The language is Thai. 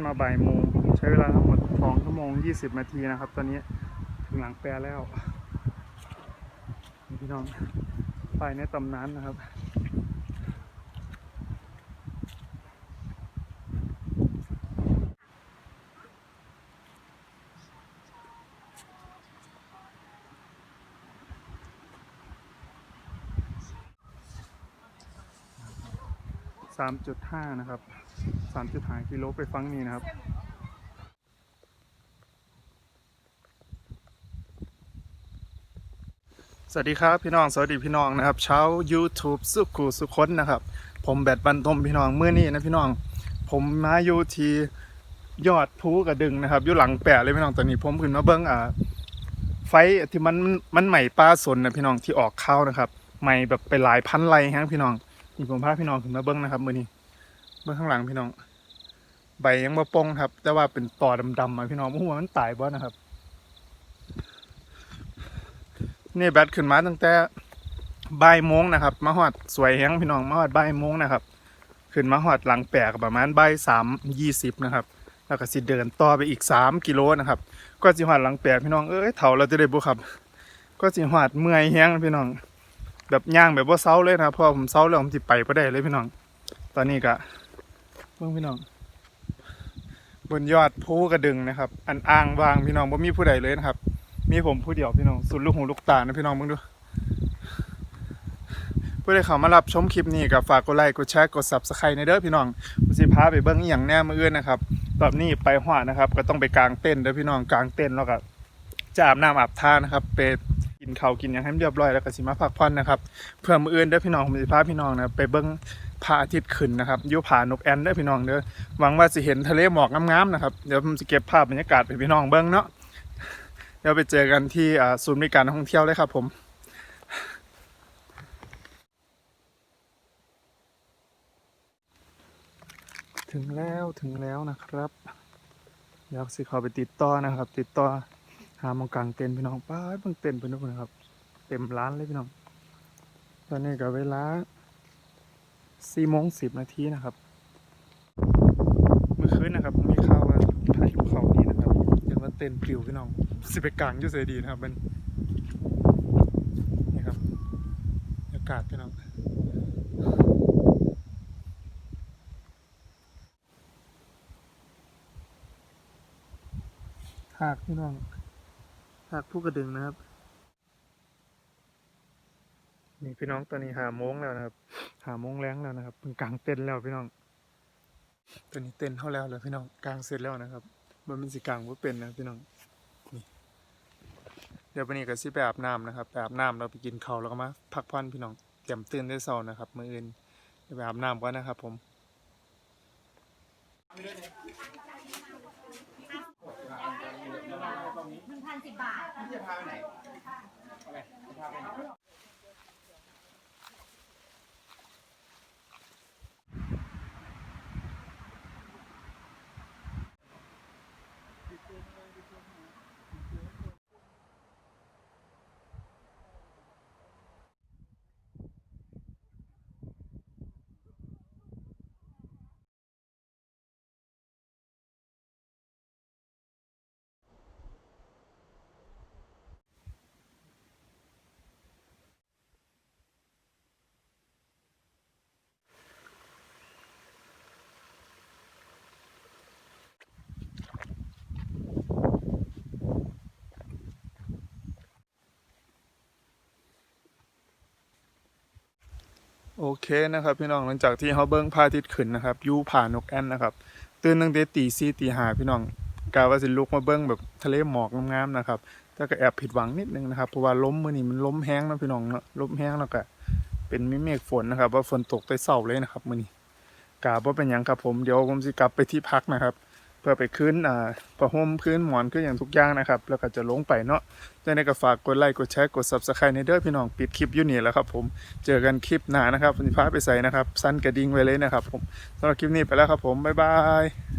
นมาบ่ายโมงใช้เวลาทั้งหมด2ชั่วโมง20นาทีนะครับ ตอนนี้ถึงหลังแปรแล้วพี่น้องไปในตำนานนะครับ3.5 นะครับ 3.5กิโลไปฟังนี่นะครับสวัสดีครับพี่น้องสวัสดีพี่น้องนะครับเช้า YouTube สุขุสุคนนะครับ ผมแบดบันทมพี่น้องเมื่อนี้นะพี่น้อง ผมมาอยู่ที่ยอดภูกระดึงนะครับอยู่หลังแปะเลยพี่น้องตอนนี้ผมขึ้นมาเบิ้งอ่าไฟที่มันมันใหม่ปลาสนนะพี่น้องที่ออกเข้านะครับใหม่แบบไปหลายพันไร่ฮะพี่น้องนี่ผมพาพี่น้องขึ้นมาเบิ้งนะครับเมื่อนี้ เบิ้งข้างหลังพี่น้อง ใบยังบ่ปงครับ แต่ว่าเป็นต่อดำๆมาพี่น้องไม่รู้ว่ามันตายบ่นะครับนี่แบตขึ้นมาตั้งแต่บ่ายโมงนะครับ มาหอดสวยแฮงพี่น้องมาหอดบ่ายโมงนะครับ ขึ้นมาหอดหลังแปกประมาณบ่ายสามยี่สิบนะครับ แล้วก็สิเดินต่อไปอีกสามกิโลนะครับ ก็สิหอดหลังแปกพี่น้องเอ้ยเถ่าเราจะได้บุครับ ก็สิหอดเมื่อยแฮงพี่น้อง แบบย่างแบบว่าเซาเลยนะเพราะผมเซาแล้วผมสิไปบ่ได้เลยพี่น้อง ตอนนี้ก็ เบิ่งพี่น้อง บนยอดภูกระดึงนะครับ อันอ่างวางพี่น้องบ่มีผู้ใดเลยนะครับ มีผมผู้เดียวพี่น้องสุดลูกหูลูกตานะพี่น้องมึงดูผู้ใดเข้ามารับชมคลิปนี้ก็ฝากกดไลค์กดแชร์กด Subscribe ในเด้อพี่น้องผมสิพาไปเบิ่งอีหยังแน่มื้ออื่นนะครับตอนนี้ไปฮอดนะครับ ก็ต้องไปกางเต็นท์เด้อพี่น้องกางเต็นท์แล้วก็จะอาบน้ำอาบท่านะครับไป กินข้าวกินหยังให้มันเรียบร้อยแล้วก็สิมาพักผ่อนนะครับเพื่อมื้ออื่นเด้พี่น้องผมสิพาพี่น้องนะไปเบิ่งพระอาทิตย์ขึ้นนะครับยู่ผานกแอนเด้พี่น้องเด้อหวังว่าสิเห็นทะเลหมอกงามๆนะครับเดี๋ยวผมสิเก็บภาพบรรยากาศให้พี่น้องเบิ่งเนาะเดี๋ยวไปเจอกันที่ศูนย์บริการท่องเที่ยวเลยครับผมถึงแล้วถึงแล้วนะครับเดี๋ยวสิขอไปติดต่อนะครับ ติดต่อ หามองกลางเต็นพี่น้องป้าเพิ่งเต็นเพิ่นทุกคนครับ เต็มร้านเลยพี่น้อง ตอนนี้ก็เวลาสี่โมงสิบนาทีนะครับ เมื่อคืนนะครับมีข่าวว่าพายุเขานี่นะครับเดี๋ยวมาเต้นปลิวพี่น้องสิไปกลางอยูเซดีนะครับมันนี่ครับบรรยากาศพี่น้องหากพี่น้อง หากผู้กระดึงนะครับ นี่พี่น้องตอนนี้หาโมงแล้วนะครับ หาโมงแรงแล้วนะครับเป็นกลางเต็นท์แล้วพี่น้องตอนนี้เต็นท์เข้าแล้วเลยพี่น้องกลางเสร็จแล้วนะครับมันเป็นสีกลางว่าเป็นนะพี่น้องนี่เดี๋ยววันนี้ก็สิไปอาบน้ำนะครับไปอาบน้ำเราไปกินข้าวแล้วก็มาพักผ่อนพี่น้องเตรียมตื่นได้เช้านะครับมื้ออื่นเดี๋ยวไปอาบน้ำก่อนนะครับ ผม หนึ่งพันสิบบาท โอเคนะครับพี่น้องหลังจากที่เขาเบิ้งพาทิตขึ้นนะครับยูผ่านกแอ่นนะครับ ตื่นตั้งแต่ตีสี่ตีห้าพี่น้องกาว่าสิลุกมาเบิ้งแบบทะเลหมอกงามๆนะครับแต่ก็แอบผิดหวังนิดนึงนะครับเพราะว่าล้มมื้อนี้มันล้มแห้งนะพี่น้องเนาะล้มแห้งแล้วก็เป็นมิเมฆฝนนะครับ ว่าฝนตกแต่เช้าเลยนะครับมื้อนี้กาว่าเป็นยังครับผมเดี๋ยวผมสิกลับไปที่พักนะครับ เพื่อไปขึ้นอ่าผ้าห่มพื้นหมอนขึ้นอย่างทุกอย่างนะครับ แล้วก็จะลงไปเนาะจังได๋ก็ฝากกดไลค์กดแชร์กด Subscribe ในเด้อพี่น้องปิดคลิปอยู่นี่แล้วครับผมเจอกันคลิปหน้านะครับวันนี้พาไปใส่นะครับ สั้นกระดิ่งไว้เลยนะครับผมสำหรับคลิปนี้ไปแล้วครับผมบ๊ายบาย